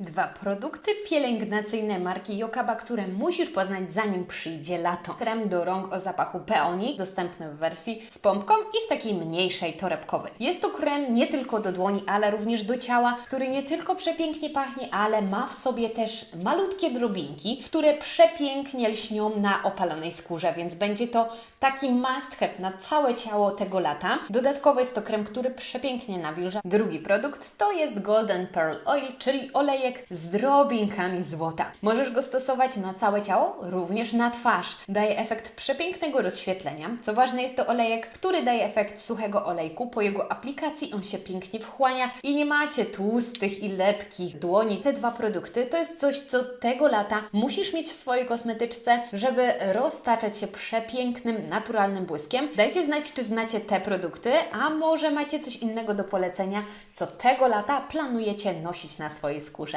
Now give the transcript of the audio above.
Dwa produkty pielęgnacyjne marki Jokaba, które musisz poznać zanim przyjdzie lato. Krem do rąk o zapachu peonii, dostępny w wersji z pompką i w takiej mniejszej torebkowej. Jest to krem nie tylko do dłoni, ale również do ciała, który nie tylko przepięknie pachnie, ale ma w sobie też malutkie drobinki, które przepięknie lśnią na opalonej skórze, więc będzie to taki must have na całe ciało tego lata. Dodatkowo jest to krem, który przepięknie nawilża. Drugi produkt to jest Golden Pearl Oil, czyli olejek z drobinkami złota. Możesz go stosować na całe ciało, również na twarz. Daje efekt przepięknego rozświetlenia. Co ważne, jest to olejek, który daje efekt suchego olejku. Po jego aplikacji on się pięknie wchłania i nie macie tłustych i lepkich dłoni. Te dwa produkty to jest coś, co tego lata musisz mieć w swojej kosmetyczce, żeby roztaczać się przepięknym, naturalnym błyskiem. Dajcie znać, czy znacie te produkty, a może macie coś innego do polecenia, co tego lata planujecie nosić na swojej skórze.